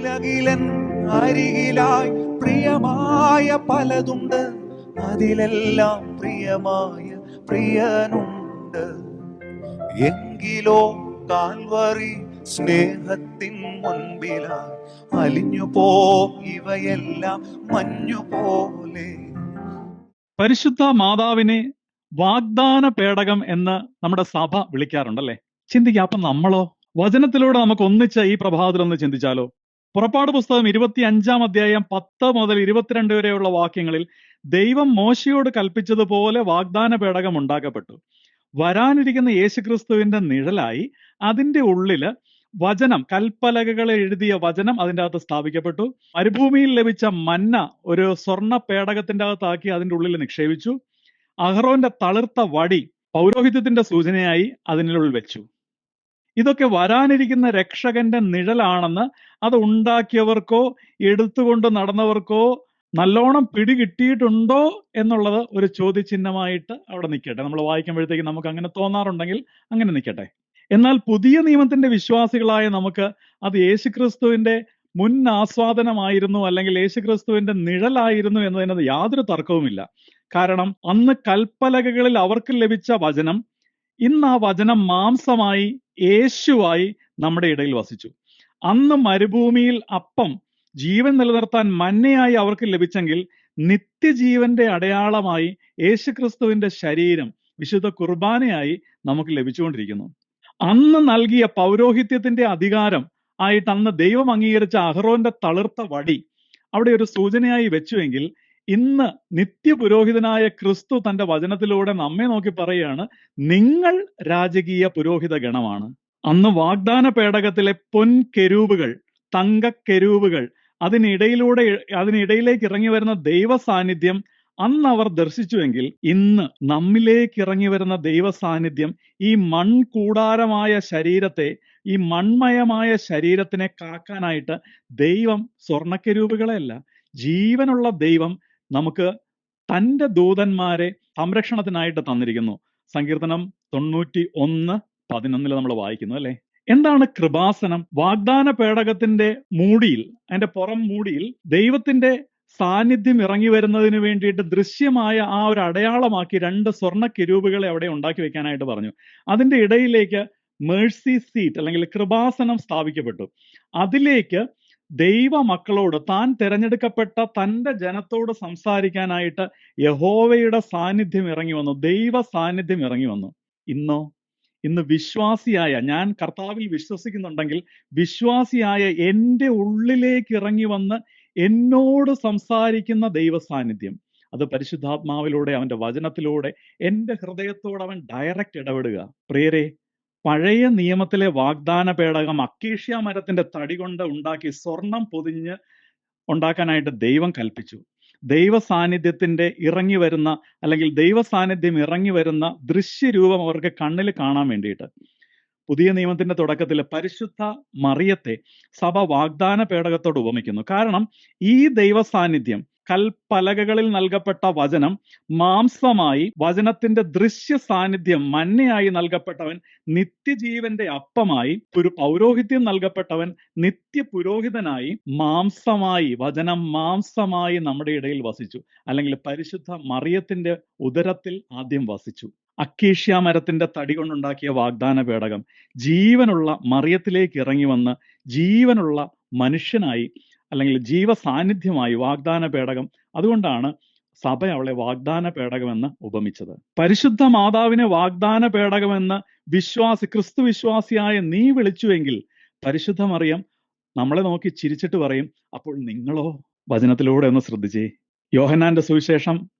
ഉലകിലൻ അരികിലായി പ്രിയമായ പലതുണ്ട്. അതിലെല്ലാം പ്രിയമായ പ്രിയനുണ്ട്. എങ്കിലോ കാൽവറി സ്നേഹത്തിൻ മുൻപിലായി അലിഞ്ഞു പോ ഇവയെല്ലാം മഞ്ഞു പോലെ പരിശുദ്ധ മാതാവിനെ വാഗ്ദാന പേടകം എന്ന് നമ്മുടെ സഭ വിളിക്കാറുണ്ടല്ലേ? ചിന്തിക്കുക അപ്പൊ നമ്മളോ? വചനത്തിലൂടെ നമുക്ക് ഒന്നിച്ച് ഈ പ്രഭാതത്തിൽ ഒന്ന് ചിന്തിച്ചാലോ? പുറപ്പാട് പുസ്തകം ഇരുപത്തി അഞ്ചാം അധ്യായം പത്ത് മുതൽ ഇരുപത്തിരണ്ട് വരെയുള്ള വാക്യങ്ങളിൽ ദൈവം മോശയോട് കൽപ്പിച്ചതുപോലെ വാഗ്ദാന പേടകം ഉണ്ടാക്കപ്പെട്ടു. വരാനിരിക്കുന്ന യേശുക്രിസ്തുവിന്റെ നിഴലായി അതിന്റെ ഉള്ളിൽ വചനം കൽപ്പലകകൾ എഴുതിയ വചനം അതിന്റെ അകത്ത് സ്ഥാപിക്കപ്പെട്ടു. മരുഭൂമിയിൽ ലഭിച്ച മന്ന ഒരു സ്വർണ പേടകത്തിന്റെ അകത്താക്കി അതിന്റെ ഉള്ളിൽ നിക്ഷേപിച്ചു. അഹ്റോന്റെ തളിർത്ത വടി പൗരോഹിത്യത്തിന്റെ സൂചനയായി അതിനുള്ളിൽ വെച്ചു. ഇതൊക്കെ വരാനിരിക്കുന്ന രക്ഷകന്റെ നിഴലാണെന്ന് അത് ഉണ്ടാക്കിയവർക്കോ എടുത്തുകൊണ്ട് നടന്നവർക്കോ നല്ലോണം പിടികിട്ടിയിട്ടുണ്ടോ എന്നുള്ളത് ഒരു ചോദ്യചിഹ്നമായിട്ട് അവിടെ നിൽക്കട്ടെ. നമ്മൾ വായിക്കുമ്പോഴത്തേക്ക് നമുക്ക് അങ്ങനെ തോന്നാറുണ്ടെങ്കിൽ അങ്ങനെ നിൽക്കട്ടെ. എന്നാൽ പുതിയ നിയമത്തിന്റെ വിശ്വാസികളായ നമുക്ക് അത് യേശുക്രിസ്തുവിന്റെ മുൻ ആസ്വാദനമായിരുന്നു അല്ലെങ്കിൽ യേശുക്രിസ്തുവിന്റെ നിഴലായിരുന്നു എന്നതിനത് യാതൊരു തർക്കവുമില്ല. കാരണം അന്ന് കൽപ്പലകകളിൽ അവർക്ക് ലഭിച്ച വചനം ഇന്ന് ആ വചനം മാംസമായി യേശുവായി നമ്മുടെ ഇടയിൽ വസിച്ചു. അന്ന് മരുഭൂമിയിൽ അപ്പം ജീവൻ നിലനിർത്താൻ മന്നയായി അവർക്ക് ലഭിച്ചെങ്കിൽ നിത്യജീവന്റെ അടയാളമായി യേശുക്രിസ്തുവിന്റെ ശരീരം വിശുദ്ധ കുർബാനയായി നമുക്ക് ലഭിച്ചുകൊണ്ടിരിക്കുന്നു. അന്ന് നൽകിയ പൗരോഹിത്യത്തിന്റെ അധികാരം ആയിട്ട് അന്ന് ദൈവം അംഗീകരിച്ച അഹ്റോന്റെ തളിർത്ത വടി അവിടെ ഒരു സൂചനയായി വെച്ചുവെങ്കിൽ ഇന്ന് നിത്യപുരോഹിതനായ ക്രിസ്തു തന്റെ വചനത്തിലൂടെ നമ്മെ നോക്കി പറയുകയാണ് നിങ്ങൾ രാജകീയ പുരോഹിത ഗണമാണ്. അന്ന് വാഗ്ദാന പേടകത്തിലെ പൊൻ കെരൂബുകൾ അതിനിടയിലൂടെ അതിനിടയിലേക്ക് ഇറങ്ങി വരുന്ന ദൈവ സാന്നിധ്യം അന്ന് അവർ ദർശിച്ചുവെങ്കിൽ ഇന്ന് നമ്മിലേക്ക് ഇറങ്ങി വരുന്ന ദൈവ സാന്നിധ്യം ഈ മൺകൂടാരമായ ശരീരത്തെ ഈ മൺമയമായ ശരീരത്തിനെ കാക്കാനായിട്ട് ദൈവം സ്വർണക്കരൂപുകളെയല്ല ജീവനുള്ള ദൈവം നമുക്ക് തന്റെ ദൂതന്മാരെ സംരക്ഷണത്തിനായിട്ട് തന്നിരിക്കുന്നു. സങ്കീർത്തനം തൊണ്ണൂറ്റി ഒന്ന് പതിനൊന്നിൽ നമ്മൾ വായിക്കുന്നു അല്ലെ? എന്താണ് കൃപാസനം? വാഗ്ദാന പേടകത്തിന്റെ മൂടിയിൽ അതിന്റെ പുറം മൂടിയിൽ ദൈവത്തിന്റെ സാന്നിധ്യം ഇറങ്ങി വരുന്നതിന് വേണ്ടിയിട്ട് ദൃശ്യമായ ആ ഒരു അടയാളമാക്കി രണ്ട് സ്വർണ കിരൂപുകളെ അവിടെ ഉണ്ടാക്കി വെക്കാനായിട്ട് പറഞ്ഞു. അതിന്റെ ഇടയിലേക്ക് മേഴ്സി സീറ്റ് അല്ലെങ്കിൽ കൃപാസനം സ്ഥാപിക്കപ്പെട്ടു. അതിലേക്ക് ദൈവ മക്കളോട് താൻ തിരഞ്ഞെടുക്കപ്പെട്ട തന്റെ ജനത്തോട് സംസാരിക്കാനായിട്ട് യഹോവയുടെ സാന്നിധ്യം ഇറങ്ങി വന്നു. ദൈവ സാന്നിധ്യം ഇറങ്ങി വന്നു. ഇന്നോ? ഇന്ന് വിശ്വാസിയായ ഞാൻ കർത്താവിൽ വിശ്വസിക്കുന്നുണ്ടെങ്കിൽ വിശ്വാസിയായ എന്റെ ഉള്ളിലേക്ക് ഇറങ്ങി വന്ന് എന്നോട് സംസാരിക്കുന്ന ദൈവ സാന്നിധ്യം. അത് പരിശുദ്ധാത്മാവിലൂടെ അവന്റെ വചനത്തിലൂടെ എന്റെ ഹൃദയത്തോട് അവൻ ഡയറക്റ്റ് ഇടപെടുക. പ്രിയരെ പഴയ നിയമത്തിലെ വാഗ്ദാന പേടകം അക്കേഷ്യ മരത്തിന്റെ തടി കൊണ്ട് ഉണ്ടാക്കി സ്വർണം പൊതിഞ്ഞ് ഉണ്ടാക്കാനായിട്ട് ദൈവം കൽപ്പിച്ചു. ദൈവ സാന്നിധ്യത്തിന്റെ ഇറങ്ങി വരുന്ന അല്ലെങ്കിൽ ദൈവ സാന്നിധ്യം ഇറങ്ങി വരുന്ന ദൃശ്യരൂപം അവർക്ക് കണ്ണിൽ കാണാൻ വേണ്ടിയിട്ട്. പുതിയ നിയമത്തിന്റെ തുടക്കത്തിൽ പരിശുദ്ധ മറിയത്തെ സഭ വാഗ്ദാന പേടകത്തോട് ഉപമിക്കുന്നു. കാരണം ഈ ദൈവ സാന്നിധ്യം കൽപ്പലകകളിൽ നൽകപ്പെട്ട വചനം മാംസമായി വചനത്തിന്റെ ദൃശ്യ സാന്നിധ്യം മന്നയായി നൽകപ്പെട്ടവൻ നിത്യജീവന്റെ അപ്പമായി ഒരു പൗരോഹിത്യം നൽകപ്പെട്ടവൻ നിത്യ പുരോഹിതനായി മാംസമായി വചനം മാംസമായി നമ്മുടെ ഇടയിൽ വസിച്ചു. അല്ലെങ്കിൽ പരിശുദ്ധ മറിയത്തിന്റെ ഉദരത്തിൽ ആദ്യം വസിച്ചു. അക്കീഷ്യ മരത്തിന്റെ തടി കൊണ്ടുണ്ടാക്കിയ വാഗ്ദാന പേടകം ജീവനുള്ള മറിയത്തിലേക്ക് ഇറങ്ങി വന്ന് ജീവനുള്ള മനുഷ്യനായി അല്ലെങ്കിൽ ജീവ സാന്നിധ്യമായി വാഗ്ദാന പേടകം. അതുകൊണ്ടാണ് സഭ അവളെ വാഗ്ദാന പേടകമെന്ന് ഉപമിച്ചത്. പരിശുദ്ധ മാതാവിനെ വാഗ്ദാന പേടകമെന്ന് വിശ്വാസി ക്രിസ്തു വിശ്വാസിയായ നീ വിളിച്ചുവെങ്കിൽ പരിശുദ്ധ മറിയം നമ്മളെ നോക്കി ചിരിച്ചിട്ട് പറയും അപ്പോൾ നിങ്ങളോ? വചനത്തിലൂടെ ഒന്ന് ശ്രദ്ധിച്ചേ. യോഹന്നാന്റെ സുവിശേഷം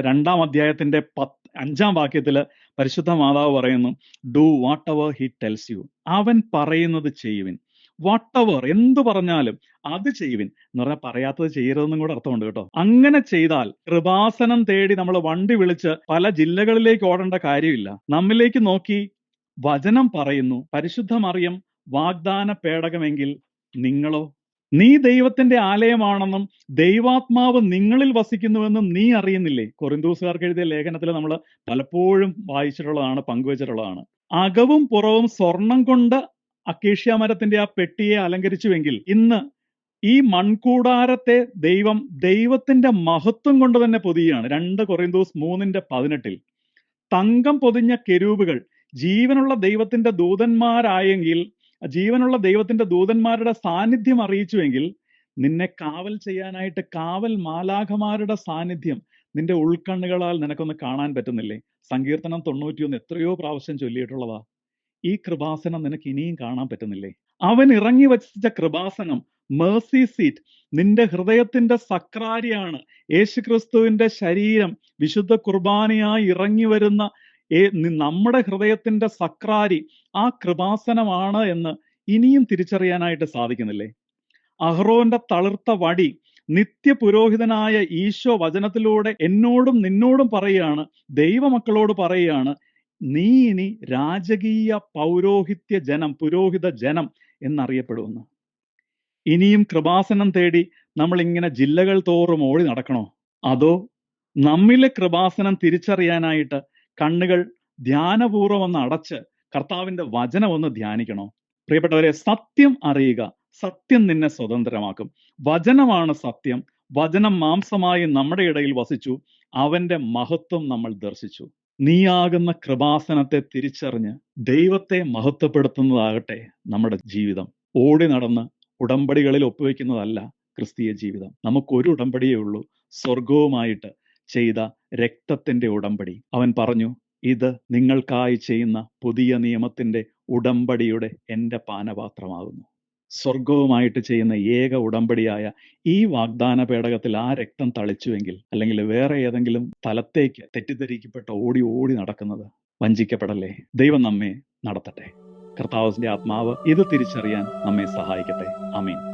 രണ്ടാം അധ്യായത്തിന്റെ പത്ത് അഞ്ചാം വാക്യത്തിൽ പരിശുദ്ധ മാതാവ് പറയുന്നു do whatever he tells you. അവൻ പറയുന്നത് ചെയ്യുവിൻ. വാട്ട് എവർ എന്ത് പറഞ്ഞാലും അത് ചെയ്യുവിൻ. എന്ന് പറഞ്ഞാൽ പറയാത്തത് ചെയ്യരുതെന്നും കൂടെ അർത്ഥമുണ്ട് കേട്ടോ. അങ്ങനെ ചെയ്താൽ കൃപാസനം തേടി നമ്മൾ വണ്ടി വിളിച്ച് പല ജില്ലകളിലേക്ക് ഓടേണ്ട കാര്യമില്ല. നമ്മിലേക്ക് നോക്കി വചനം പറയുന്നു പരിശുദ്ധ മറിയം വാഗ്ദാന പേടകമെങ്കിൽ നിങ്ങളോ? നീ ദൈവത്തിന്റെ ആലയമാണെന്നും ദൈവാത്മാവ് നിങ്ങളിൽ വസിക്കുന്നുവെന്നും നീ അറിയുന്നില്ലേ? കൊറിന്തൂസുകാർക്ക് എഴുതിയ ലേഖനത്തിൽ നമ്മൾ പലപ്പോഴും വായിച്ചിട്ടുള്ളതാണ് പങ്കുവച്ചിട്ടുള്ളതാണ്. അകവും പുറവും സ്വർണം കൊണ്ട് അക്കേഷ്യ മരത്തിന്റെ ആ പെട്ടിയെ അലങ്കരിച്ചുവെങ്കിൽ ഇന്ന് ഈ മൺകൂടാരത്തെ ദൈവം ദൈവത്തിന്റെ മഹത്വം കൊണ്ട് തന്നെ പൊതിയാണ് രണ്ട് കൊറിന്തോസ് മൂന്നിന്റെ പതിനെട്ടിൽ. തങ്കം പൊതിഞ്ഞ കെരൂബുകൾ ജീവനുള്ള ദൈവത്തിന്റെ ദൂതന്മാരായെങ്കിൽ ജീവനുള്ള ദൈവത്തിന്റെ ദൂതന്മാരുടെ സാന്നിധ്യം അറിയിച്ചുവെങ്കിൽ നിന്നെ കാവൽ ചെയ്യാനായിട്ട് കാവൽ മാലാഖമാരുടെ സാന്നിധ്യം നിന്റെ ഉൾക്കണ്ണുകളാൽ നിനക്കൊന്ന് കാണാൻ പറ്റുന്നില്ലേ? സങ്കീർത്തനം തൊണ്ണൂറ്റിയൊന്ന് എത്രയോ പ്രാവശ്യം ചൊല്ലിയിട്ടുള്ളതാ. ഈ കൃപാസനം നിനക്ക് ഇനിയും കാണാൻ പറ്റുന്നില്ലേ? അവൻ ഇറങ്ങി വച്ച കൃപാസനം മേഴ്സി സീറ്റ് നിന്റെ ഹൃദയത്തിന്റെ സക്രാരിയാണ്. യേശുക്രിസ്തുവിന്റെ ശരീരം വിശുദ്ധ കുർബാനയായി ഇറങ്ങി വരുന്ന നമ്മുടെ ഹൃദയത്തിന്റെ സക്രാരി ആ കൃപാസനമാണ് എന്ന് ഇനിയും തിരിച്ചറിയാനായിട്ട് സാധിക്കുന്നില്ലേ? അഹ്റോന്റെ തളിർത്ത വടി നിത്യപുരോഹിതനായ ഈശോ വചനത്തിലൂടെ എന്നോടും നിന്നോടും പറയുകയാണ് ദൈവമക്കളോട് പറയുകയാണ് നീ ഇനി രാജകീയ പൗരോഹിത്യ ജനം പുരോഹിത ജനം എന്നറിയപ്പെടുമെന്ന് ഇനിയും കൃപാസനം തേടി നമ്മൾ ഇങ്ങനെ ജില്ലകൾ തോറും ഓടി നടക്കണോ? അതോ നമ്മിലെ കൃപാസനം തിരിച്ചറിയാനായിട്ട് കണ്ണുകൾ ധ്യാനപൂർവം ഒന്ന് അടച്ച് കർത്താവിന്റെ വചനം ഒന്ന് ധ്യാനിക്കണോ? പ്രിയപ്പെട്ടവരെ സത്യം അറിയുക സത്യം നിന്നെ സ്വതന്ത്രമാക്കും. വചനമാണ് സത്യം. വചനം മാംസമായി നമ്മുടെ ഇടയിൽ വസിച്ചു. അവന്റെ മഹത്വം നമ്മൾ ദർശിച്ചു. നീയാകുന്ന കൃപാസനത്തെ തിരിച്ചറിഞ്ഞ് ദൈവത്തെ മഹത്വപ്പെടുത്തുന്നതാകട്ടെ നമ്മുടെ ജീവിതം. ഓടി നടന്ന് ഉടമ്പടികളിൽ ഒപ്പുവെക്കുന്നതല്ല ക്രിസ്തീയ ജീവിതം. നമുക്കൊരു ഉടമ്പടിയേ ഉള്ളൂ. സ്വർഗവുമായിട്ട് ചെയ്ത രക്തത്തിന്റെ ഉടമ്പടി. അവൻ പറഞ്ഞു ഇത് നിങ്ങൾക്കായി ചെയ്യുന്ന പുതിയ നിയമത്തിന്റെ ഉടമ്പടിയുടെ എന്റെ പാനപാത്രമാകുന്നു. സ്വർഗവുമായിട്ട് ചെയ്യുന്ന ഏക ഉടമ്പടിയായ ഈ വാഗ്ദാന പേടകത്തിൽ ആ രക്തം തളിച്ചുവെങ്കിൽ അല്ലെങ്കിൽ വേറെ ഏതെങ്കിലും തലത്തേക്ക് തെറ്റിദ്ധരിക്കപ്പെട്ട ഓടി ഓടി നടക്കുന്നത് വഞ്ചിക്കപ്പെടല്ലേ? ദൈവം നമ്മെ നടത്തട്ടെ. കർത്താവിന്റെ ആത്മാവ് ഇത് തിരിച്ചറിയാൻ നമ്മെ സഹായിക്കട്ടെ. അമീൻ